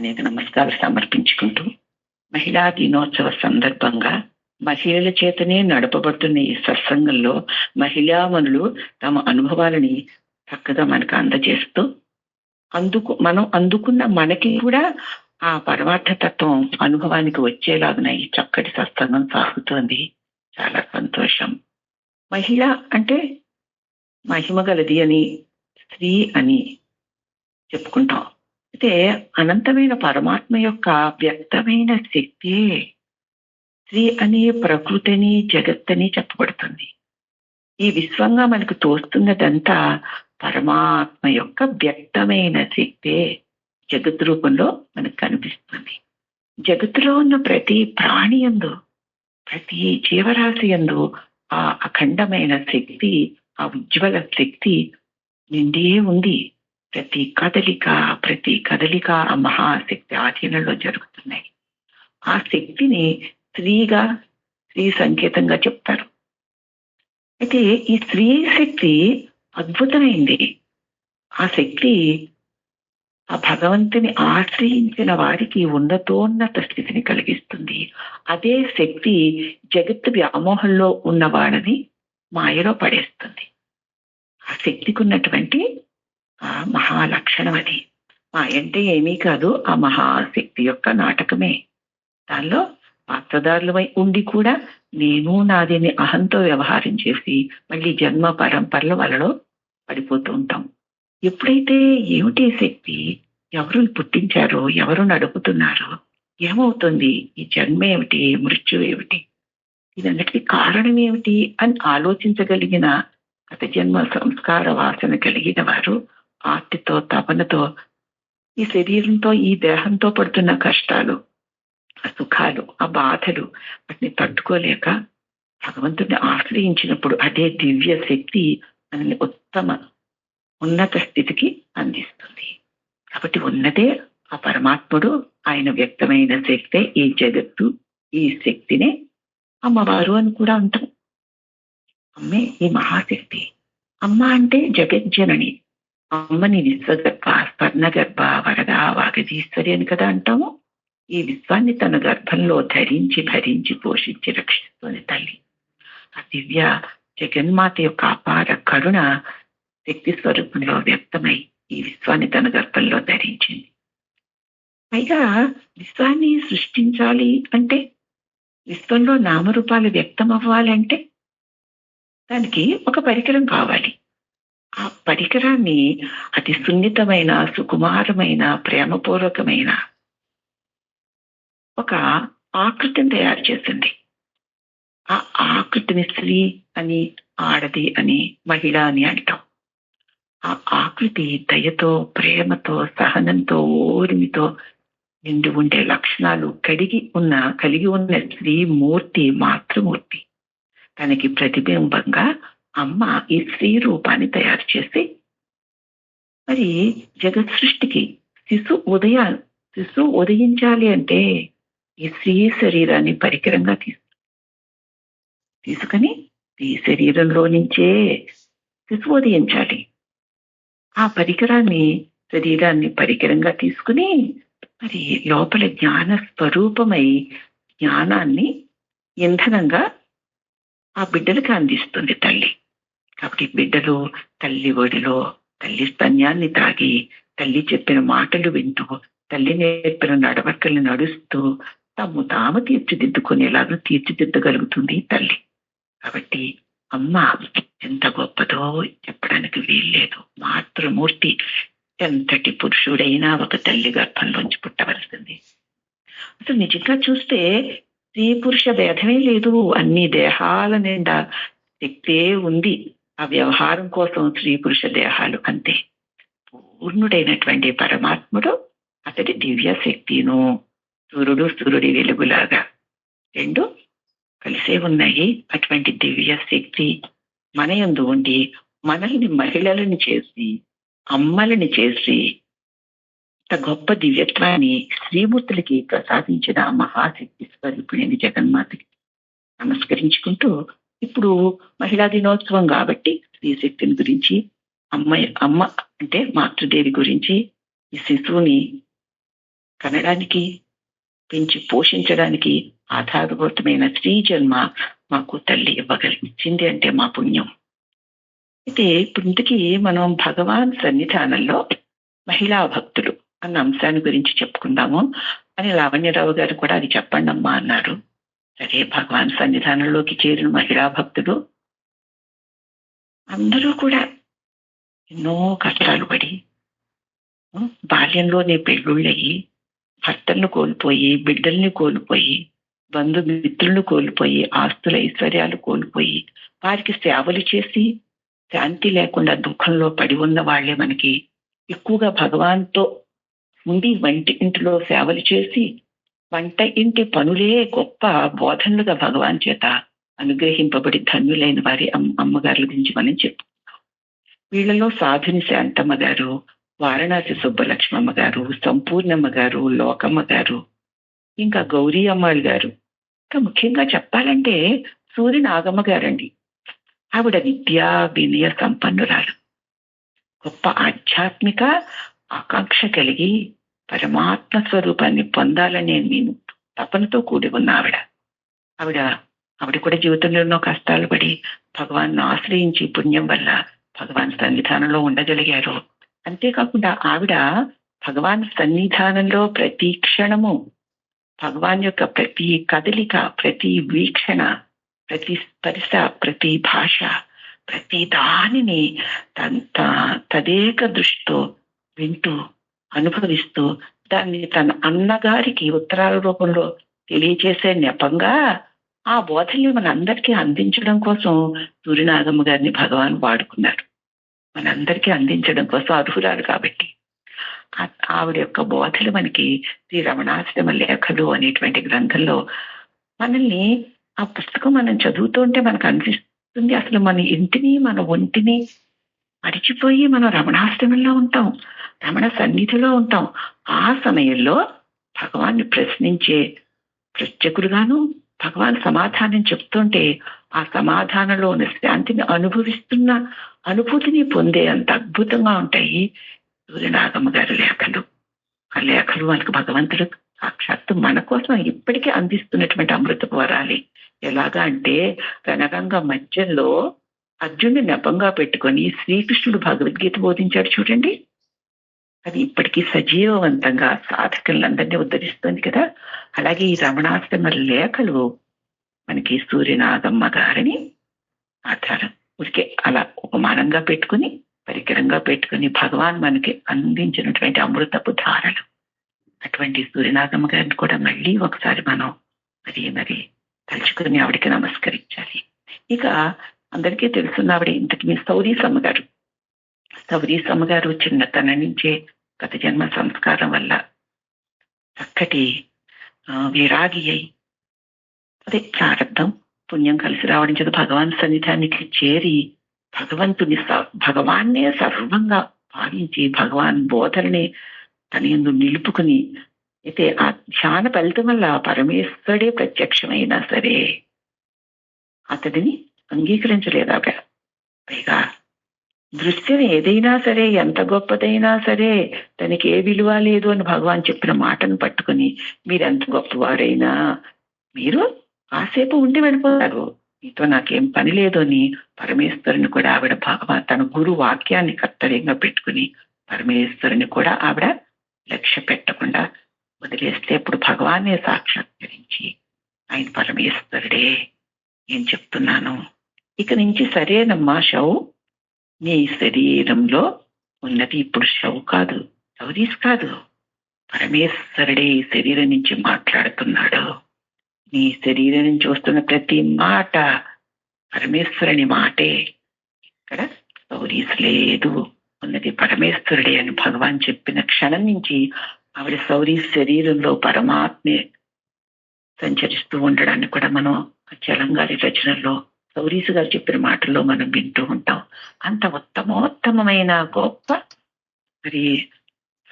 అనేక నమస్కారాలు సమర్పించుకుంటూ మహిళా దినోత్సవ సందర్భంగా మహిళల చేతనే నడపబడుతున్న ఈ సత్సంగంలో మహిళామణులు తమ అనుభవాలని చక్కగా మనకు అందజేస్తూ అందుకు మనం అందుకున్న మనకి కూడా ఆ పరమార్థ తత్వం అనుభవానికి వచ్చేలాగున ఈ చక్కటి సత్సంగం సాగుతోంది. చాలా సంతోషం. మహిళ అంటే మహిమ గలది అని స్త్రీ అని చెప్పుకుంటాం. అయితే అనంతమైన పరమాత్మ యొక్క వ్యక్తమైన శక్తి స్త్రీ అని ప్రకృతిని జగత్తని చెప్పబడుతుంది. ఈ విశ్వంగా మనకు తోస్తున్నదంతా పరమాత్మ యొక్క వ్యక్తమైన శక్తే జగత్ రూపంలో మనకు కనిపిస్తుంది. జగత్తులో ఉన్న ప్రతి ప్రాణి ఎందు ప్రతి జీవరాశి ఎందు ఆ అఖండమైన శక్తి ఆ ఉజ్వల శక్తి నిండే ఉంది. ప్రతి కదలిక ప్రతి కదలిక ఆ మహాశక్తి ఆధీనంలో జరుగుతున్నాయి. ఆ శక్తిని స్త్రీగా స్త్రీ సంకేతంగా చెప్తారు. అయితే ఈ స్త్రీ శక్తి అద్భుతమైంది. ఆ శక్తి ఆ భగవంతుని ఆశ్రయించిన వారికి ఉన్నతోన్నత స్థితిని కలిగిస్తుంది. అదే శక్తి జగత్తు వ్యామోహంలో ఉన్న వాళ్ళని మాయలో పడేస్తుంది. ఆ శక్తికి ఉన్నటువంటి మహాలక్షణం అది. మా అంటే ఏమీ కాదు ఆ మహాశక్తి యొక్క నాటకమే. దానిలో పాత్రదారులమై ఉండి కూడా నేను నాదిని అహంతో వ్యవహారం చేసి మళ్ళీ జన్మ పరంపరల వలలో పడిపోతూ ఉంటాం. ఎప్పుడైతే ఏమిటి శక్తి? ఎవరు పుట్టించారో ఎవరు నడుపుతున్నారో ఏమవుతుంది? ఈ జన్మ ఏమిటి? మృత్యు ఏమిటి? ఇదన్నిటికీ కారణం ఏమిటి? అని ఆలోచించగలిగిన గత జన్మ సంస్కార వాసన కలిగిన వారు ఆర్తితో తపనతో ఈ శరీరంతో ఈ దేహంతో పడుతున్న కష్టాలు ఆ సుఖాలు ఆ బాధలు వాటిని తట్టుకోలేక భగవంతుడిని ఆశ్రయించినప్పుడు అదే దివ్య శక్తి మనల్ని ఉత్తమ ఉన్నత స్థితికి అందిస్తుంది. కాబట్టి ఉన్నదే ఆ పరమాత్ముడు ఆయన వ్యక్తమైన శక్తే ఈ జగత్తు ఈ శక్తినే అమ్మవారు అని కూడా అంటాం. అమ్మే ఈ మహాశక్తి. అమ్మ అంటే జగజ్జనని. అమ్మని విశ్వగర్భ స్వర్ణగర్భ వరద వాగదీశ్వరి అని కదా అంటాము? ఈ విశ్వాన్ని తన గర్భంలో ధరించి భరించి పోషించి రక్షిస్తుంది తల్లి. ఆ దివ్య జగన్మాత యొక్క అపార కరుణ శక్తి స్వరూపంలో వ్యక్తమై ఈ విశ్వాన్ని తన గర్భంలో ధరించింది. పైగా విశ్వాన్ని సృష్టించాలి అంటే విశ్వంలో నామరూపాలు వ్యక్తం అవ్వాలంటే దానికి ఒక పరికరం కావాలి. ఆ పరికరాన్ని అతి సున్నితమైన సుకుమారమైన ప్రేమపూర్వకమైన ఒక ఆకృతిని తయారు చేసింది. ఆ ఆకృతిని స్త్రీ అని ఆడది అని మహిళ అని అంటాం. ఆ ఆకృతి దయతో ప్రేమతో సహనంతో ఓరిమితో నిండి ఉండే లక్షణాలు కడిగి ఉన్న కలిగి ఉన్న స్త్రీ మూర్తి మాతృమూర్తి. తనకి ప్రతిబింబంగా అమ్మ ఈ స్త్రీ రూపాన్ని తయారు చేసి మరి జగత్ సృష్టికి శిశు ఉదయ శిశు ఉదయించాలి అంటే ఈ స్త్రీ శరీరాన్ని పరికరంగా తీసు తీసుకొని ఈ శరీరంలో నుంచే శిశువు ఉదయించాలి. ఆ పరికరాన్ని శరీరాన్ని పరికరంగా తీసుకుని మరి లోపల జ్ఞాన స్వరూపమై జ్ఞానాన్ని ఇంధనంగా ఆ బిడ్డలకు అందిస్తుంది తల్లి. కాబట్టి బిడ్డలు తల్లి ఒడిలో తల్లి స్తన్యాన్ని తాగి తల్లి చెప్పిన మాటలు వింటూ తల్లి నేర్పిన నడవకల్ని నడుస్తూ తాము తాము తీర్చిదిద్దుకునేలాగా తీర్చిదిద్దగలుగుతుంది తల్లి. కాబట్టి అమ్మ ఎంత గొప్పదో చెప్పడానికి వీల్లేదు. మాతృమూర్తి ఎంతటి పురుషుడైనా ఒక తల్లి గర్భంలోంచి పుట్టవలసింది. అసలు నిజంగా చూస్తే స్త్రీ పురుష భేదమే లేదు. అన్ని దేహాల నిండా శక్తే ఉంది. ఆ వ్యవహారం కోసం స్త్రీ పురుష దేహాలు అంతే పూర్ణుడైనటువంటి పరమాత్ముడు అతడి దివ్య శక్తిను సూర్యుడు సూర్యుడి వెలుగులాగా రెండు కలిసే ఉన్నాయి. అటువంటి దివ్య శక్తి మన యందు ఉండి మనల్ని మహిళలను చేసి అమ్మలని చేసి ఇంత గొప్ప దివ్యత్వాన్ని శ్రీమూర్తులకి ప్రసాదించిన మహాశక్తి స్వరూపిణిని జగన్మాతకి నమస్కరించుకుంటూ ఇప్పుడు మహిళా దినోత్సవం కాబట్టి స్త్రీ శక్తిని గురించి అమ్మాయి అమ్మ అంటే మాతృదేవి గురించి ఈ శిశువుని కనడానికి పెంచి పోషించడానికి ఆధారభూతమైన స్త్రీ జన్మ మాకు తల్లి ఇవ్వగలిగించింది అంటే మా పుణ్యం. అయితే ఇప్పుడు ఇంతకీ మనం భగవాన్ సన్నిధానంలో మహిళా భక్తులు అన్న అంశాన్ని గురించి చెప్పుకుందాము. అని లావణ్యరావు గారు కూడా అది చెప్పండి అమ్మా అన్నారు. సరే భగవాన్ సన్నిధానంలోకి చేరిన మహిళా భక్తులు అందరూ కూడా ఎన్నో కష్టాలు పడి బాల్యంలోనే పెళ్ళుళ్ళయి భర్తలను కోల్పోయి బిడ్డల్ని కోల్పోయి బంధుమిత్రులను కోల్పోయి ఆస్తుల ఐశ్వర్యాలు కోల్పోయి వారికి సేవలు చేసి శాంతి లేకుండా దుఃఖంలో పడి ఉన్న వాళ్ళే మనకి. ఎక్కువగా భగవాన్తో ఉండి వంటి ఇంటిలో సేవలు చేసి వంట ఇంటి పనులే గొప్ప బోధనలుగా భగవాన్ చేత అనుగ్రహింపబడి ధన్యులైన వారి అమ్మగారుల గురించి మనం చెప్పుకున్నాం వీళ్ళలో సాధుని శాంతమ్మ గారు వారణాసి సుబ్బలక్ష్మమ్మ గారు సంపూర్ణమ్మ గారు లోకమ్మ గారు ఇంకా గౌరీ అమ్మాయి గారు. ఇంకా ముఖ్యంగా చెప్పాలంటే సూర్య నాగమ్మ గారండి. ఆవిడ విద్యా వినయ సంపన్నురాలు. గొప్ప ఆధ్యాత్మిక ఆకాంక్ష కలిగి పరమాత్మ స్వరూపాన్ని పొందాలనే నేను తపనతో కూడి ఉన్న ఆవిడ ఆవిడ ఆవిడ కూడా జీవితంలో ఎన్నో కష్టాలు పడి భగవాన్ను ఆశ్రయించి పుణ్యం వల్ల భగవాన్ సన్నిధానంలో ఉండగలిగారు అంతేకాకుండా ఆవిడ భగవాన్ సన్నిధానంలో ప్రతి క్షణము భగవాన్ యొక్క ప్రతి కదలిక ప్రతి వీక్షణ ప్రతి స్పర్శ ప్రతి భాష ప్రతి దానిని త- తదేక దృష్టితో వింటూ అనుభవిస్తూ దాన్ని తన అన్నగారికి ఉత్తరాల రూపంలో తెలియచేసే నెపంగా ఆ బోధల్ని మనందరికీ అందించడం కోసం సూర్యనాగమ్మ గారిని భగవాన్ వాడుకున్నారు. మనందరికీ అందించడం కోసం అర్హురాలు కాబట్టి. ఆవిడ యొక్క బోధలు మనకి శ్రీ రమణాశ్రమ లేఖలు అనేటువంటి గ్రంథంలో మనల్ని ఆ పుస్తకం మనం చదువుతుంటే మనకు అనిపిస్తుంది. అసలు మన ఇంటిని మన ఒంటిని మరిచిపోయి మనం రమణాశ్రమంలో ఉంటాం రమణ సన్నిధిలో ఉంటాం. ఆ సమయంలో భగవాన్ని ప్రశ్నించే ప్రత్యకులుగాను భగవాన్ సమాధానం చెప్తుంటే ఆ సమాధానంలో ఉన్న శాంతిని అనుభవిస్తున్న అనుభూతిని పొందే అంత అద్భుతంగా ఉంటాయి సూర్యనాగమ్మ గారి లేఖలు. ఆ లేఖలు మనకు భగవంతుడు సాక్షాత్తు మన కోసం ఇప్పటికీ అందిస్తున్నటువంటి అమృత వరాలి. ఎలాగా అంటే రణరంగ మధ్యలో అర్జునుడిని నెపంగా పెట్టుకొని శ్రీకృష్ణుడు భగవద్గీత బోధించాడు చూడండి. అది ఇప్పటికీ సజీవవంతంగా సాధకులందరినీ ఉద్ధరిస్తుంది కదా. అలాగే ఈ రమణాశ్రమ లేఖలు మనకి సూర్యనాథమ్మ గారిని ఆధారం ఊరికే అలా ఉపమానంగా పెట్టుకుని పరికరంగా పెట్టుకుని భగవాన్ మనకి అందించినటువంటి అమృతపు ధారలు అటువంటి సూర్యనాథమ్మ గారిని కూడా మళ్ళీ ఒకసారి మనం మరి మరి తలుచుకుని ఆవిడకి నమస్కరించాలి. ఇక అందరికీ తెలుసున్న ఆవిడ. ఇంతకు మీ సౌరీసమ్మ గారు సౌరీసమ్మ గారు చిన్నతనం నుంచే గత జన్మ సంస్కారం వల్ల చక్కటి విరాగి అయి అదే ప్రారంభం పుణ్యం కలిసి రావడం చేత భగవాన్ సన్నిధానికి చేరి భగవంతుని స- భగవాన్నే సర్వంగా భావించి భగవాన్ బోధల్ని తన ఎందు నిలుపుకుని అయితే ఆ ధ్యాన ఫలితం వల్ల పరమేశ్వరుడే ప్రత్యక్షమైనా సరే అతడిని అంగీకరించలేదు ఆవిడ పైగా దృశ్యం ఏదైనా సరే ఎంత గొప్పదైనా సరే తనకి ఏ విలువ లేదు అని భగవాన్ చెప్పిన మాటను పట్టుకుని మీరెంత గొప్పవారైనా మీరు కాసేపు ఉండి వెళ్ళిపోతారు మీతో నాకేం పని లేదు అని పరమేశ్వరుని కూడా ఆవిడ భగవాన్ తన గురు వాక్యాన్ని కర్తవ్యంగా పెట్టుకుని పరమేశ్వరుని కూడా ఆవిడ లక్ష్య పెట్టకుండా వదిలేస్తే ఇప్పుడు భగవాన్నే సాక్షాత్కరించి ఆయన పరమేశ్వరుడే ఏం చెప్తున్నాను ఇక నుంచి సరేనమ్మా షౌ నీ శరీరంలో ఉన్నది ఇప్పుడు షౌ కాదు సౌరీస్ కాదు. పరమేశ్వరుడే ఈ శరీరం నుంచి మాట్లాడుతున్నాడు. నీ శరీరం నుంచి వస్తున్న ప్రతి మాట పరమేశ్వరుని మాటే. ఇక్కడ సౌరీస్ లేదు. ఉన్నది పరమేశ్వరుడే అని భగవాన్ చెప్పిన క్షణం నుంచి ఆవిడ సౌరీ శరీరంలో పరమాత్మే సంచరిస్తూ ఉండడాన్ని కూడా మనం ఆ రచనల్లో గౌరీసు గారు చెప్పిన మాటల్లో మనం వింటూ ఉంటాం. అంత ఉత్తమోత్తమైన గొప్ప మరి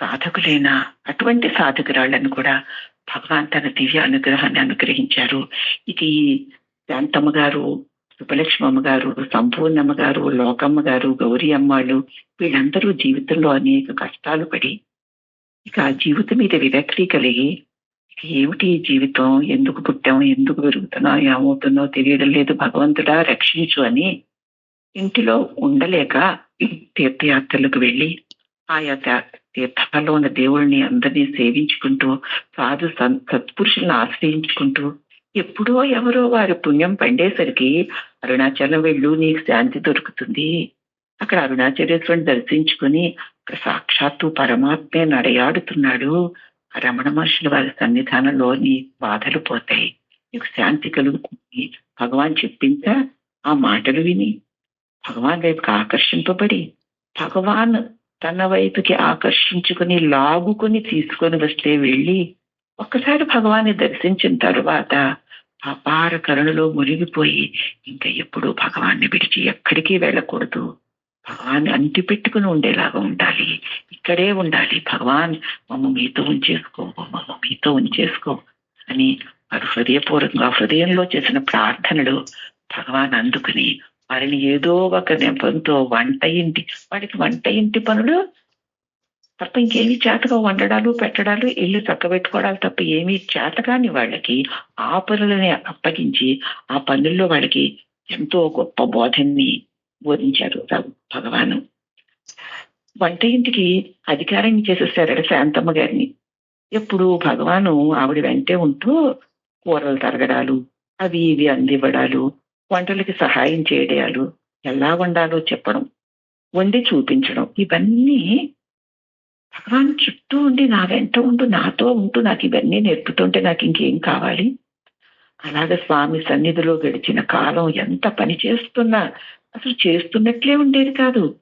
సాధకులైన అటువంటి సాధకురాళ్ళను కూడా భగవాన్ తన దివ్య అనుగ్రహాన్ని అనుగ్రహించారు. ఇది శాంతమ్మ గారు సుబ్బలక్ష్మమ్మ గారు సంపూర్ణమ్మ గారు లోకమ్మ గారు గౌరీ అమ్మాళ్ళు వీళ్ళందరూ జీవితంలో అనేక కష్టాలు పడి ఇక ఆ జీవితం మీద విరక్తి కలిగి ఏమిటి జీవితం? ఎందుకు పుట్టాం ఎందుకు పెరుగుతున్నా ఏమవుతుందో తెలియడం లేదు. భగవంతుడా రక్షించు అని ఇంటిలో ఉండలేక తీర్థయాత్రలకు వెళ్ళి ఆయా తీర్థాల్లో ఉన్న దేవుళ్ళని అందరినీ సేవించుకుంటూ సాధు సత్పురుషులను ఆశ్రయించుకుంటూ ఎప్పుడో ఎవరో వారి పుణ్యం పండేసరికి అరుణాచలం వెళ్ళు నీకు శాంతి దొరుకుతుంది. అక్కడ అరుణాచలేశ్వరుని దర్శించుకుని అక్కడ సాక్షాత్తు పరమాత్మే నడయాడుతున్నాడు. రమణ మహర్షులు వారి సన్నిధానంలో నీ బాధలు పోతాయి. నీకు శాంతి కలుగుతుంది. భగవాన్ చెప్పిందా ఆ మాటలు విని భగవాన్ వైపుకి ఆకర్షింపబడి భగవాన్ తన వైపుకి ఆకర్షించుకుని లాగుకుని తీసుకొని వస్తే వెళ్ళి ఒక్కసారి భగవాన్ని దర్శించిన తరువాత అపార కరుణలో మునిగిపోయి ఇంకా ఎప్పుడూ భగవాన్ని విడిచి ఎక్కడికి వెళ్ళకూడదు. అని అంటి పెట్టుకుని ఉండేలాగా ఉండాలి. ఇక్కడే ఉండాలి. భగవాన్ మమ్మ మీతో ఉంచేసుకో మమ్మ మీతో ఉంచేసుకో అని వారు హృదయపూర్వకంగా హృదయంలో చేసిన ప్రార్థనలు భగవాన్ అందుకుని వారిని ఏదో ఒక నెపంతో వంట ఇంటి వాడికి వంట ఇంటి పనులు తప్ప ఇంకేమి చేతగా వండడాలు పెట్టడాలు ఇల్లు చక్కబెట్టుకోవడాలు తప్ప ఏమీ చేతగాని వాళ్ళకి ఆ పనులని అప్పగించి ఆ పనుల్లో వాళ్ళకి ఎంతో గొప్ప బోధన్ని బోధించారు భగవాను. వంట ఇంటికి అధికారం చేసేసారట శాంతమ్మ గారిని. ఎప్పుడు భగవాను ఆవిడ వెంటే ఉంటూ కూరలు తరగడాలు అవి ఇవి అందివ్వడాలు వంటలకి సహాయం చేయడాలు ఎలా వండాలో చెప్పడం వండి చూపించడం ఇవన్నీ భగవాన్ చుట్టూ ఉండి నా వెంట ఉంటూ నాతో ఉంటూ నాకు ఇవన్నీ నేర్పుతుంటే నాకు ఇంకేం కావాలి? అలాగే స్వామి సన్నిధిలో గడిచిన కాలం ఎంత పని చేస్తున్నా అసలు చేస్తున్నట్లే ఉండేది కాదు.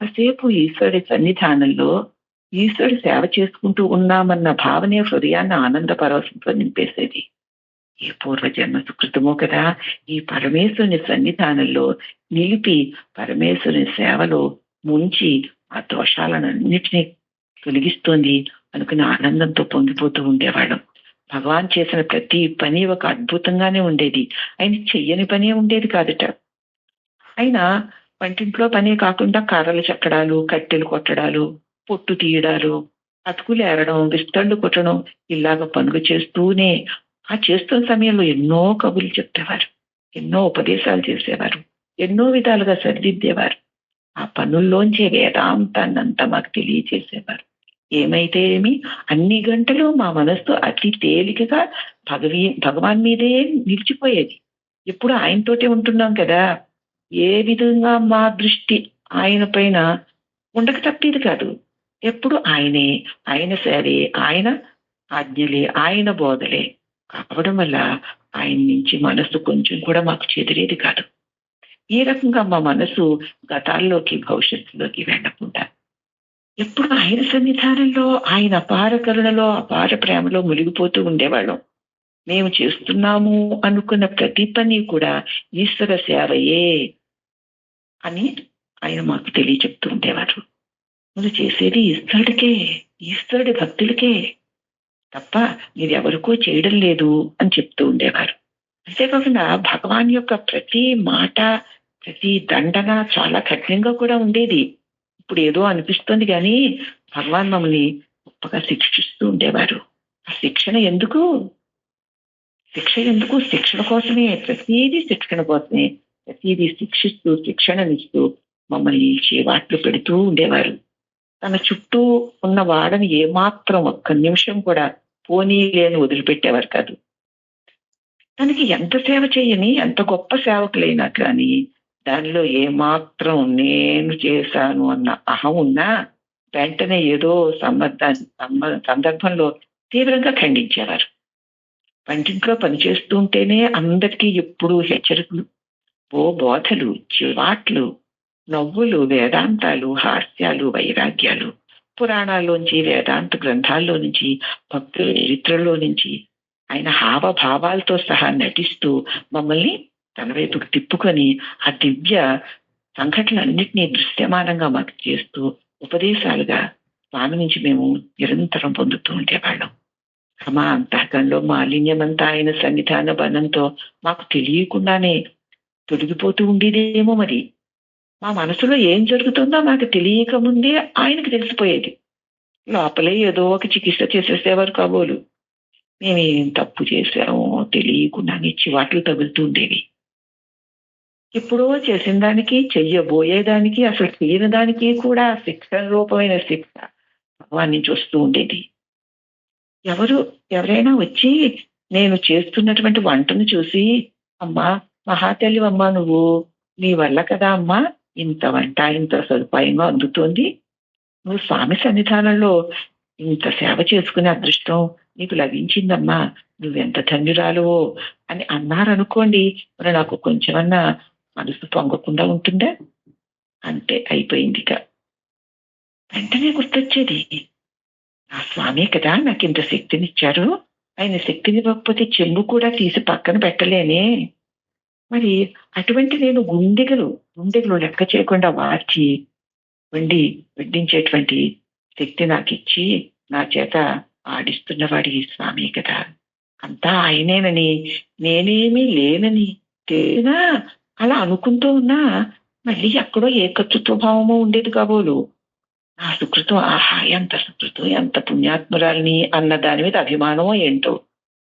కాసేపు ఈశ్వరుడి సన్నిధానంలో ఈశ్వరుడి సేవ చేసుకుంటూ ఉన్నామన్న భావనే హృదయాన్ని ఆనంద పరవశంతో నింపేసేది. ఈ పూర్వజన్మ సుకృతమో కదా? ఈ పరమేశ్వరుని సన్నిధానంలో నిలిపి పరమేశ్వరుని సేవలో ముంచి ఆ దోషాలను తొలగిస్తోంది అనుకుని ఆనందంతో పొంగిపోతూ ఉండేవాళ్ళం. భగవాన్ చేసిన ప్రతి పని ఒక అద్భుతంగానే ఉండేది. ఆయన చెయ్యని పనే ఉండేది కాదట. అయినా వంటింట్లో పనే కాకుండా కర్రలు చెక్కడాలు కట్టెలు కొట్టడాలు పొట్టు తీయడాలు అతుకులు ఏరడం విస్తళ్ళు కొట్టడం ఇలాగ పనులు చేస్తూనే ఆ చేస్తున్న సమయంలో ఎన్నో కబుర్లు చెప్పేవారు ఎన్నో ఉపదేశాలు చేసేవారు ఎన్నో విధాలుగా సరిదిద్దేవారు. ఆ పనుల్లోంచే వేదాంతాన్ని అంతా మాకు తెలియచేసేవారు. ఏమైతే ఏమి అన్ని గంటలు మా మనస్సు అతి తేలికగా భగవీ భగవాన్ మీదే నిలిచిపోయేది. ఎప్పుడు ఆయనతోటే ఉంటున్నాం కదా. ఏ విధంగా మా దృష్టి ఆయన పైన ఉండక తప్పేది కాదు. ఎప్పుడు ఆయనే ఆయన సరే ఆయన ఆజ్ఞలే ఆయన బోధలే. కావడం వల్ల ఆయన నుంచి మనసు కొంచెం కూడా మాకు చెదిరేది కాదు. ఈ రకంగా మా మనసు గతాల్లోకి భవిష్యత్తులోకి వెళ్ళకుండా. ఎప్పుడు ఆయన సన్నిధానంలో ఆయన అపార కరుణలో అపార ప్రేమలో మునిగిపోతూ ఉండేవాళ్ళం. మేము చేస్తున్నాము అనుకున్న ప్రతి పని కూడా ఈశ్వర సేవయే అని ఆయన మాకు తెలియచెప్తూ ఉండేవారు. నువ్వు చేసేది ఈశ్వరుడికే ఈశ్వరుడి భక్తులకే తప్ప మీరు ఎవరికో చేయడం లేదు అని చెప్తూ ఉండేవారు. అంతేకాకుండా భగవాన్ యొక్క ప్రతి మాట ప్రతి దండన చాలా కఠినంగా కూడా ఉండేది. ఇప్పుడు ఏదో అనిపిస్తుంది కానీ భగవాన్ మమ్మల్ని గొప్పగా శిక్షిస్తూ ఉండేవారు. ఆ శిక్షణ ఎందుకు? శిక్ష ఎందుకు శిక్షణ కోసమే. ప్రతిదీ శిక్షణ కోసమే. ప్రతిదీ శిక్షిస్తూ శిక్షణనిస్తూ మమ్మల్ని చేవాట్లు పెడుతూ ఉండేవారు. తన చుట్టూ ఉన్న వాడని ఏమాత్రం ఒక్క నిమిషం కూడా పోనీ లేని వదిలిపెట్టేవారు కాదు. తనకి ఎంత సేవ చేయని ఎంత గొప్ప సేవకులైనా కానీ దానిలో ఏమాత్రం నేను చేశాను అన్న అహం ఉన్నా వెంటనే ఏదో సంబంధ సందర్భంలో తీవ్రంగా ఖండించేవారు. వంటింట్లో పనిచేస్తూ ఉంటేనే అందరికీ ఎప్పుడు హెచ్చరికలు ఓ బోధలు చివాట్లు నవ్వులు వేదాంతాలు హాస్యాలు వైరాగ్యాలు. పురాణాల్లోంచి వేదాంత గ్రంథాల్లో నుంచి భక్తుల చరిత్రలో నుంచి ఆయన హావభావాలతో సహా నటిస్తూ మమ్మల్ని తన వైపుకు తిప్పుకొని ఆ దివ్య సంఘటనలన్నింటినీ దృశ్యమానంగా మాకు చేస్తూ ఉపదేశాలుగా స్వామి నుంచి మేము నిరంతరం పొందుతూ ఉండేవాళ్ళం. మా అంతఃకంలో మాలిన్యమంతా ఆయన సన్నిధాన బలంతో మాకు తెలియకుండానే తొలగిపోతూ ఉండేదేమో మరి. మా మనసులో ఏం జరుగుతుందో మాకు తెలియక ముందే ఆయనకు తెలిసిపోయేది. లోపలే ఏదో ఒక చికిత్స చేసేసేవారు కాబోలు. మేము తప్పు చేశామో తెలియకుండానే చివాట్లు తగులుతుండేవి ఎప్పుడో చేసిన దానికి చెయ్యబోయేదానికి అసలు చేయని దానికి కూడా శిక్ష రూపమైన శిక్ష భగవాన్ నుంచి వస్తూ ఉండేది. ఎవరు ఎవరైనా వచ్చి నేను చేస్తున్నటువంటి వంటను చూసి అమ్మా మహాతల్లి అమ్మ నువ్వు నీ వల్ల కదా అమ్మా ఇంత వంట ఇంత సదుపాయంగా అందుతోంది. నువ్వు స్వామి సన్నిధానంలో ఇంత సేవ చేసుకునే అదృష్టం నీకు లభించిందమ్మా నువ్వెంత ధన్యురాలువో అని అన్నారనుకోండి మరి నాకు కొంచెమన్నా మనసు పొంగకుండా ఉంటుందా? అంతే అయిపోయింది ఇక. వెంటనే గుర్తొచ్చేది. నా స్వామి కదా నాకు ఇంత శక్తినిచ్చారు. ఆయన శక్తిని ఇవ్వకపోతే చెంబు కూడా తీసి పక్కన పెట్టలేనే. మరి అటువంటి నేను గుండెగలు గుండెగలు లెక్క చేయకుండా వార్చి వండి వడ్డించేటువంటి శక్తి నాకు ఇచ్చి నా చేత ఆడిస్తున్నవాడి స్వామి కదా. అంతా ఆయనేనని నేనేమీ లేనని తెలిసినా అలా అనుకుంటూ ఉన్నా మళ్ళీ ఎక్కడో ఏ ఖర్చుతో ఉండేది కాబోలు. ఆ సుకృతం ఆహా ఎంత సుకృతం ఎంత పుణ్యాత్మురాల్ని అన్న దాని మీద అభిమానమో ఏంటో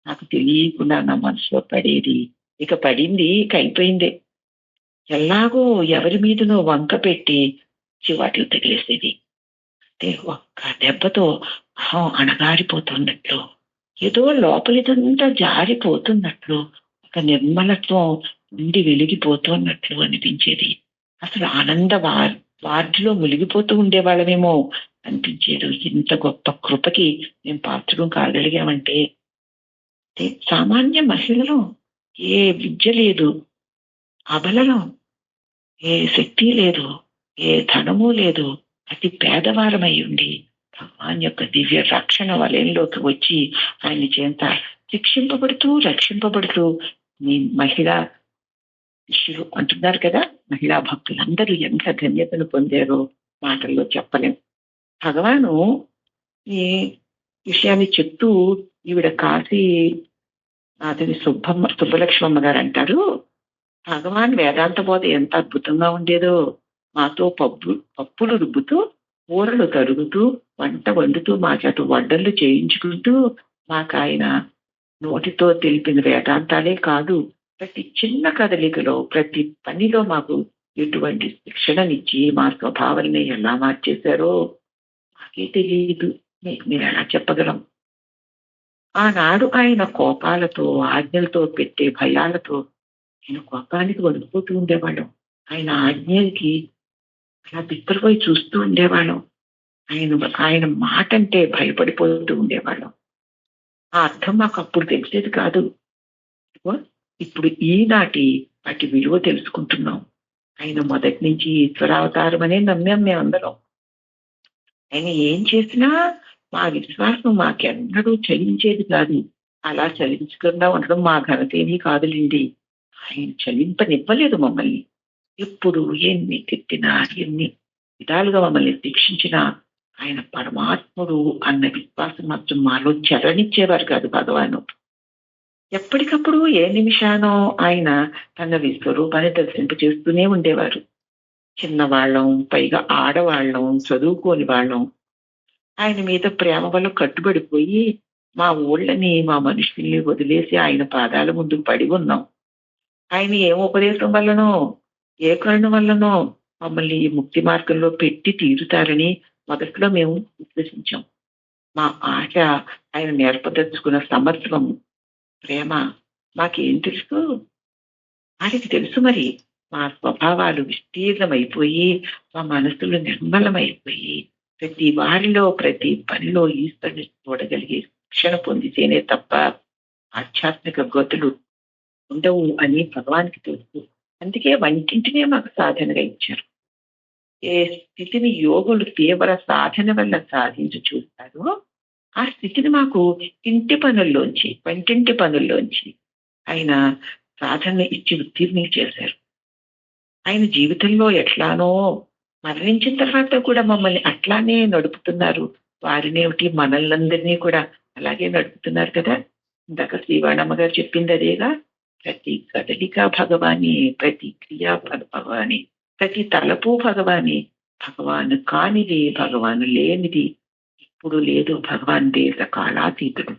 నాకు తెలియకుండా నా మనసులో పడేది ఇక పడింది ఇక ఎలాగో ఎవరి మీదనో వంక పెట్టి చివాట్లు తగిలేసేది అంటే ఒక్క దెబ్బతో అహం అణగారిపోతున్నట్లు ఏదో లోపలిదంతా జారిపోతున్నట్లు ఒక నిర్మలత్వం ఉండి వెలిగిపోతున్నట్లు అనిపించేది అసలు ఆనంద వార్ వార్డులో మునిగిపోతూ ఉండేవాళ్ళమేమో అనిపించేది. ఇంత గొప్ప కృపకి మేము పాత్రం కాగలిగామంటే సామాన్య మహిళలు ఏ విద్య లేదు అబలలో ఏ శక్తి లేదు ఏ ధనము లేదు అతి పేదవారమై ఉండి భగవాన్ యొక్క దివ్య రక్షణ వలయంలోకి వచ్చి ఆయన చేత శిక్షింపబడుతూ రక్షింపబడుతూ మీ మహిళ శిష్యులు అంటున్నారు కదా మహిళా భక్తులందరూ ఎంత ధన్యతను పొందారో మాటల్లో చెప్పలేం. భగవాను ఈ విషయాన్ని చెప్తూ ఈవిడ కాశీ అతని సుబ్బమ్మ సుబ్బలక్ష్మమ్మ గారు అంటారు భగవాన్ వేదాంత బోధ ఎంత అద్భుతంగా ఉండేదో మాతో పప్పు పప్పులు రుబ్బుతూ కూరలు తరుగుతూ వంట వండుతూ మా చేత వడ్డలు చేయించుకుంటూ మాకు ఆయన నోటితో తెలిపిన వేదాంతాలే కాదు ప్రతి చిన్న కదలికలో ప్రతి పనిలో మాకు ఎటువంటి శిక్షణనిచ్చి మా స్వభావాలని ఎలా మార్చేశారో మాకే తెలియదు. మీరు ఎలా చెప్పగలం. ఆనాడు ఆయన కోపాలతో ఆజ్ఞలతో పెట్టే భయాలతో ఆయన కోపానికి వదిలిపోతూ ఉండేవాళ్ళం. ఆయన ఆజ్ఞలకి అలా బిక్కరపోయి చూస్తూ ఉండేవాళ్ళం. ఆయన ఆయన మాట అంటే భయపడిపోతూ ఉండేవాళ్ళం. ఆ అర్థం మాకు అప్పుడు తెలిసేది కాదు. ఇప్పుడు ఈనాటి వాటి విలువ తెలుసుకుంటున్నాం. ఆయన మొదటి నుంచి ఈశ్వరావతారం అనే నమ్మాం మేమందరం. ఆయన ఏం చేసినా మా విశ్వాసం మాకెన్నడూ చలించేది కాదు. అలా చలించకుండా ఉండడం మా ఘనతేమీ కాదులేండి. ఆయన చలింపనివ్వలేదు మమ్మల్ని. ఎప్పుడు ఎన్ని తిట్టినా ఎన్ని విధాలుగా మమ్మల్ని శిక్షించినా ఆయన పరమాత్ముడు అన్న విశ్వాసం మాత్రం మాలో చరణించేవారు కాదు భగవాను. ఎప్పటికప్పుడు ఏ నిమిషానో ఆయన తన విశ్వరూపాన్ని దర్శింప చేస్తూనే ఉండేవారు. చిన్నవాళ్ళం పైగా ఆడవాళ్ళం చదువుకోని వాళ్ళం. ఆయన మీద ప్రేమ వల్ల కట్టుబడిపోయి మా ఊళ్ళని మా మనుషుల్ని వదిలేసి ఆయన పాదాల ముందు పడి ఉన్నాం. ఆయన ఏం ఉపదేశం వల్లనో ఏ కరుణ వల్లనో మమ్మల్ని ఈ ముక్తి మార్గంలో పెట్టి తీరుతారని మొదట్లో మేము విశ్వసించాం. మా ఆశ ఆయన నేర్పదలుచుకున్న సమర్థం ప్రేమ. మాకేం తెలుసు? వాడికి తెలుసు మరి. మా స్వభావాలు విస్తీర్ణమైపోయి మా మనసులు నిర్మలమైపోయి ప్రతి వారిలో ప్రతి పనిలో ఈశ్వరుని చూడగలిగే శిక్షణ పొందితేనే తప్ప ఆధ్యాత్మిక గతులు ఉండవు అని భగవానికి తెలుసు. అందుకే వంటింటినే మాకు సాధనగా ఇచ్చారు. ఏ స్థితిని యోగులు తీవ్ర సాధన వల్ల సాధించి చూస్తారో ఆ స్థితిని మాకు ఇంటి పనుల్లోంచి వంటింటి పనుల్లోంచి ఆయన సాధన ఇచ్చి ఉత్తీర్ణం చేశారు. ఆయన జీవితంలో ఎట్లానో మరణించిన తర్వాత కూడా మమ్మల్ని అట్లానే నడుపుతున్నారు. వారినేమిటి మనల్నందరినీ కూడా అలాగే నడుపుతున్నారు కదా. ఇందాక శ్రీవాణమ్మ గారు చెప్పింది అదేగా. ప్రతి కదలిక భగవాని ప్రతి క్రియా భగవాని ప్రతి తలపు భగవాని భగవాను కానిది భగవాను లేనిది ఎప్పుడు లేదు భగవాన్ దేశ కాలాతీతుడు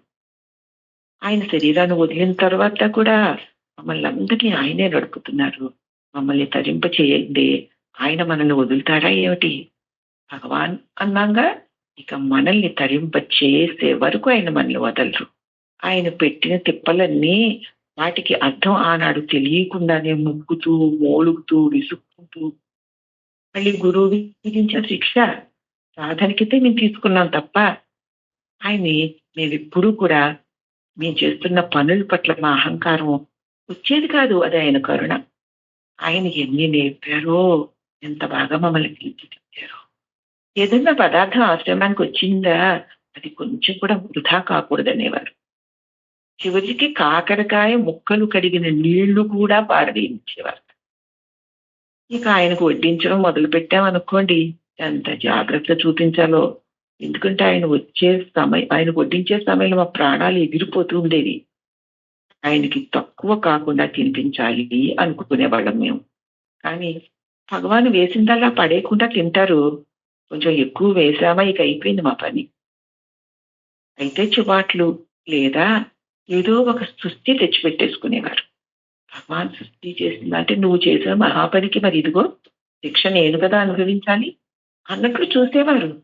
ఆయన శరీరాన్ని వదిలిన తర్వాత కూడా మమ్మల్ని అందరినీ ఆయనే నడుపుతున్నారు. మమ్మల్ని తరింప చేయండి. ఆయన మనల్ని వదులుతారా ఏమిటి? భగవాన్ అన్నాగా ఇక మనల్ని తరింప చేసే వరకు ఆయన మనల్ని వదలరు. ఆయన పెట్టిన తిప్పలన్నీ వాటికి అర్థం ఆనాడు తెలియకుండానే ముగ్గుతూ మోలుగుతూ విసుక్కుంటూ మళ్ళీ గురువు విధించిన శిక్ష సాధనకైతే మేము తీసుకున్నాం తప్ప ఆయన్ని మేము ఎప్పుడూ కూడా మేము చేస్తున్న పనుల పట్ల మా అహంకారం వచ్చేది కాదు అది ఆయన కరుణ. ఆయన ఎన్ని నేర్పారో ఎంత బాగా మమ్మల్ని తీర్చిదిద్దారో ఏదన్నా పదార్థం ఆశ్రమానికి వచ్చిందా అది కొంచెం కూడా వృధా కాకూడదనేవారు. చివరికి కాకరకాయ ముక్కలు కడిగిన నీళ్ళు కూడా పారదీయించేవారు. ఇక ఆయనకు వడ్డించడం మొదలు పెట్టామనుకోండి ఎంత జాగ్రత్త చూపించాలో? ఎందుకంటే ఆయన వచ్చే సమయం ఆయన వడ్డించే సమయంలో మా ప్రాణాలు ఎగిరిపోతూ ఉండేవి. ఆయనకి తక్కువ కాకుండా తినిపించాలి అనుకునేవాళ్ళం మేము. కానీ భగవాన్ వేసిందల్లా పడేయకుండా తింటారు. కొంచెం ఎక్కువ వేసామా? ఇక అయిపోయింది మా పని. అయితే చుబాట్లు లేదా ఏదో ఒక సృష్టి తెచ్చిపెట్టేసుకునేవారు. భగవాన్ సృష్టి చేసిందంటే నువ్వు చేసిన మహాపనికి మరి ఇదిగో శిక్ష నేను కదా అనుభవించాలి. అన్నట్లు చూసేవారు.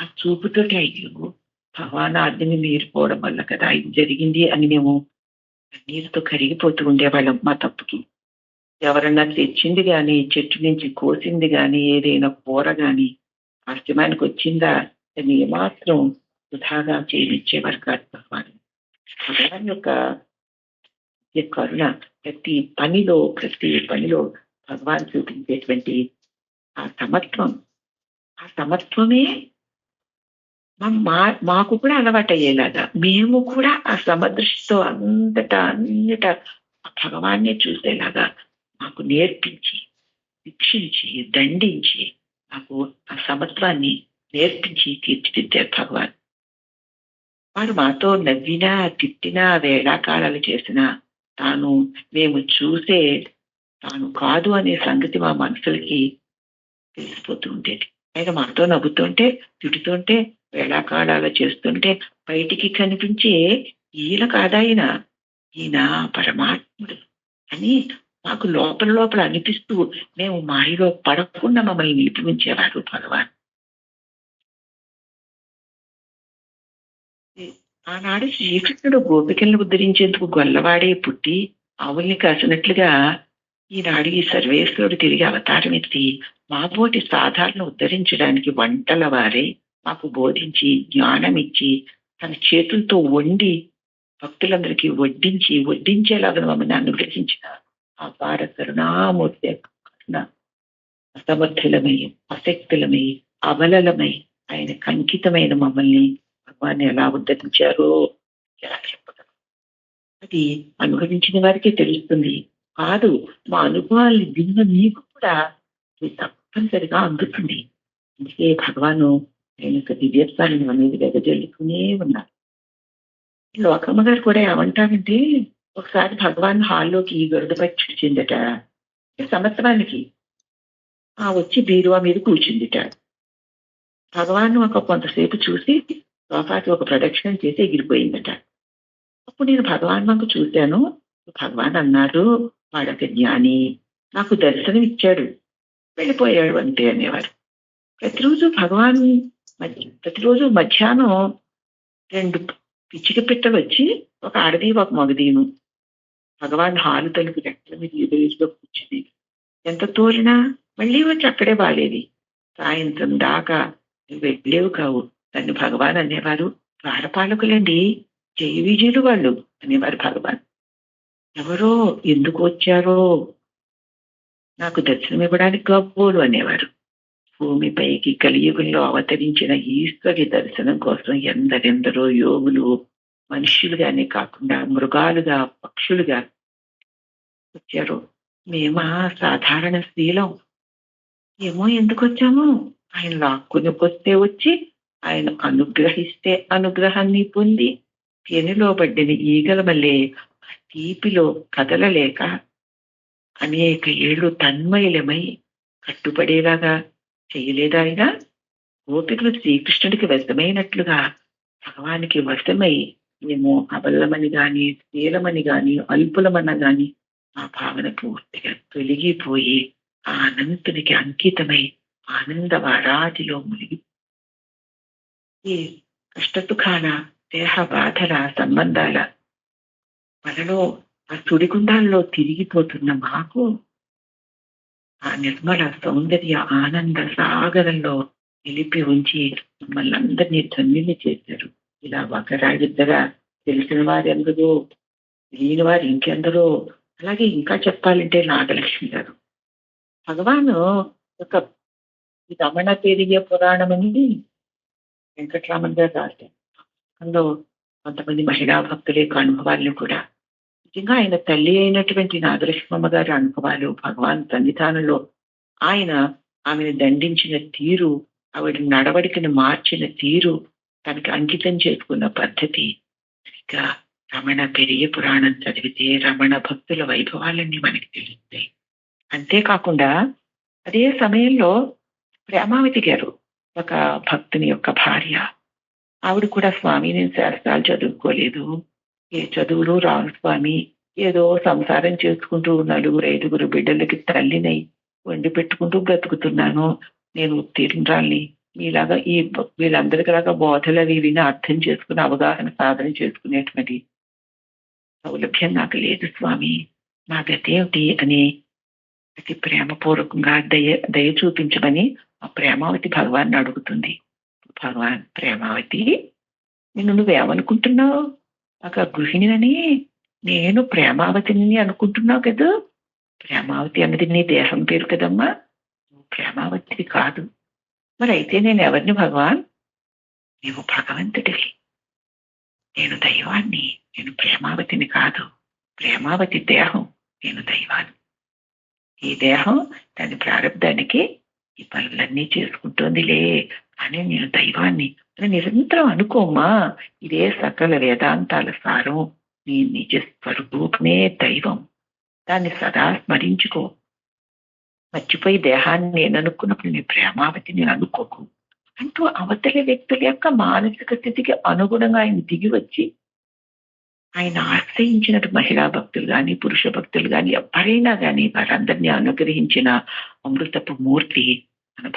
ఆ చూపుతోటి అయ్యో భగవాన్ ఆజ్ఞని మీరిపోవడం వల్ల కదా ఇది జరిగింది అని మేము నీరుతో కరిగిపోతూ ఉండేవాళ్ళం మా తప్పుకి. ఎవరన్నా తెచ్చింది కానీ చెట్టు నుంచి కోసింది కానీ ఏదైనా కూర కానీ ఆశ్రమానికి వచ్చిందా అని ఏమాత్రం వృధాగా చేయనిచ్చేవారు కాదు భగవాన్. భగవాన్ యొక్క ఈ కరుణ ప్రతి పనిలో ప్రతి పనిలో భగవాన్ చూపించేటువంటి ఆ సమత్వం ఆ సమత్వమే మా మాకు కూడా అలవాటు అయ్యేలాగా మేము కూడా ఆ సమదృష్టితో అంతటా అన్నిట భగవాన్నే చూసేలాగా మాకు నేర్పించి శిక్షించి దండించి మాకు ఆ సమత్వాన్ని నేర్పించి తీర్చిదిద్దారు భగవాన్. వాడు మాతో నవ్వినా తిట్టినా వేళాకాలాలు చేసినా తాను మేము చూసే తాను కాదు అనే సంగతి మా మనసులకి తెలిసిపోతూ ఉండేది. ఆయన మాతో నవ్వుతుంటే తిడుతుంటే వేళాకాళాలు చేస్తుంటే బయటికి కనిపించే ఈయన కాదాయన ఈయన? పరమాత్ముడు అని మాకు లోపల లోపల అనిపిస్తూ మేము మాయలో పడకుండా మమ్మల్ని నిలిపించేవారు భగవాన్. ఆనాడు శ్రీకృష్ణుడు గోపికలను ఉద్ధరించేందుకు గొల్లవాడే పుట్టి ఆవుల్ని కాసినట్లుగా ఈనాడు ఈ సర్వేశ్వరుడు తిరిగి అవతారం ఎత్తి మాబోటి సాధారణ ఉద్ధరించడానికి వంటల వారే మాకు బోధించి జ్ఞానం ఇచ్చి తన చేతులతో వండి భక్తులందరికీ వడ్డించి వడ్డించేలాగా మమ్మల్ని అనుగ్రహించిన ఆ భార కరుణామూర్తి కరుణ అసమర్థులమై అశక్తులమై అబలలమై ఆయన కంకితమైన మమ్మల్ని భగవాన్ని ఎలా ఉద్ధరించారో ఎలా చెప్పగలం అది అనుభవించిన వారికే తెలుస్తుంది. కాదు. మా అనుభవాల్ని విన్న మీకు కూడా ఇది తప్పనిసరిగా అందుతుంది. అందుకే భగవాను ఆయన యొక్క దివ్యత్వాన్ని అనేది వెదజల్లుతూనే ఉన్నారు లోకమ్మ గారు కూడా ఏమంటారంటే ఒకసారి భగవాన్ హాల్లోకి ఈ గరుడ చెందట సంవత్సరానికి ఆ వచ్చి బీరువా మీద కూర్చుందిట. భగవాన్ ఒక కొంతసేపు చూసి సోఫాకి ఒక ప్రొడక్షన్ చేసి ఎగిరిపోయిందట. అప్పుడు నేను భగవాన్ మాకు చూశాను. భగవాన్ అన్నాడు వాడొక జ్ఞాని నాకు దర్శనం ఇచ్చాడు వెళ్ళిపోయాడు అంతే అనేవారు. ప్రతిరోజు భగవాన్ ప్రతిరోజు మధ్యాహ్నం రెండు పిచ్చిక పిట్టలు వచ్చి ఒక ఆడది ఒక మగదీను. భగవాన్ హాలు తలుపు రెక్కల మీద ఎదురుగా కూర్చుంది. ఎంత తోలినా మళ్ళీ వచ్చి అక్కడే బాలేది. సాయంత్రం దాకా వెళ్ళేవు కావు నన్ను భగవాన్ అనేవారు. ద్వారపాలకులండి జయ విజయులు వాళ్ళు అనేవారు భగవాన్. ఎవరో ఎందుకు వచ్చారో నాకు దర్శనం ఇవ్వడానికి గబ్బోలు అనేవారు. భూమిపైకి కలియుగంలో అవతరించిన ఈశ్వరి దర్శనం కోసం ఎందరెందరో యోగులు మనుష్యులుగానే కాకుండా మృగాలుగా పక్షులుగా వచ్చారు. మేమా సాధారణ స్త్రీలం. ఏమో ఎందుకు వచ్చాము? ఆయన లాక్కుని వచ్చి ఆయన అనుగ్రహిస్తే అనుగ్రహాన్ని పొంది పెనులో పడ్డిన ఈగల మళ్ళీ తీపిలో కదలలేక అనేక ఏళ్ళు తన్మయలమై కట్టుపడేలాగా చేయలేదా ఆయన గోపికలు శ్రీకృష్ణుడికి వశమైనట్లుగా భగవానికి వశమై మేము అబల్లమని గాని శీలమని గాని అల్పులమన్న గాని ఆ భావన పూర్తిగా తొలగిపోయి ఆ అనంతునికి అంకితమై ఆనంద వారాదిలో మునిగి ఈ కష్టసుఖాల దేహ బాధల సంబంధాల మనలో ఆ సుడిగుండాల్లో తిరిగిపోతున్న మాకు ఆ నిర్మల సౌందర్య ఆనంద సాగరంలో నిలిపి ఉంచి మమ్మల్ని అందరినీ ధన్యుని చేశారు. ఇలా ఒకరాగిద్దరా తెలిసిన వారు ఎందరో తెలియని వారు ఇంకెందరో అలాగే ఇంకా చెప్పాలంటే నాగలక్ష్మి గారు. భగవాను ఒక రమణ పెరిగే పురాణం అని వెంకటరామన్ గారు రాశారు. అందులో కొంతమంది మహిళా భక్తుల యొక్క అనుభవాలను కూడా ముఖ్యంగా ఆయన తల్లి అయినటువంటి నాగలక్ష్మమ్మ గారి అనుభవాలు భగవాన్ సన్నిధానంలో ఆయన ఆమెను దండించిన తీరు ఆవిడ నడవడికను మార్చిన తీరు తనకి అంకితం చేసుకున్న పద్ధతి. ఇంకా రమణ పెరియ పురాణం చదివితే రమణ భక్తుల వైభవాలన్నీ మనకి తెలుస్తాయి. అంతేకాకుండా అదే సమయంలో ప్రేమావతి గారు ఒక భక్తుని యొక్క భార్య. ఆవిడ కూడా స్వామి నేను శాస్త్రాలు చదువుకోలేదు. ఏ చదువులు రాను స్వామి? ఏదో సంసారం చేసుకుంటూ నలుగురు ఐదుగురు బిడ్డలకి తల్లినై వండి పెట్టుకుంటూ బ్రతుకుతున్నాను. నేను ఉత్తీర్ణరాల్ని మీలాగా ఈ వీళ్ళందరికీలాగా బోధలు అవి విని అర్థం చేసుకుని అవగాహన సాధన చేసుకునేటువంటి సౌలభ్యం నాకు లేదు స్వామి. నా గతేమిటి అని అతి ప్రేమపూర్వకంగా దయ దయ చూపించమని ఆ ప్రేమావతి భగవాన్ అడుగుతుంది. భగవాన్ ప్రేమావతి నిన్ను నువ్వేమనుకుంటున్నావు? ఒక గృహిణిని నేను ప్రేమావతిని అనుకుంటున్నావు కదా. ప్రేమావతి అన్నది నీ దేహం పేరు కదమ్మా. నువ్వు ప్రేమావతివి కాదు. మరి అయితే నేను ఎవరిని భగవాన్? నీవు భగవంతుడివి. నేను దైవాన్ని నేను ప్రేమావతిని కాదు. ప్రేమావతి దేహం నేను దైవాన్ని. ఈ దేహం దాని ప్రారంభానికి ఈ పనులన్నీ చేసుకుంటోందిలే. కానీ నేను దైవాన్ని. అని నిరంతరం అనుకోమా? ఇదే సకల వేదాంతాల సారం. నీ నిజ స్వరూపమే దైవం. దాన్ని సదా స్మరించుకో. మర్చిపోయి దేహాన్ని నేను అనుకున్నప్పుడు నీ ప్రేమావతి నేను అనుకోకు. అంటూ అవతలి వ్యక్తుల యొక్క మానసిక స్థితికి అనుగుణంగా ఆయన దిగి వచ్చి ఆయన ఆశ్రయించిన మహిళా భక్తులు కానీ పురుష భక్తులు కానీ ఎవరైనా కానీ వారందరినీ అనుగ్రహించిన అమృతపు మూర్తి మన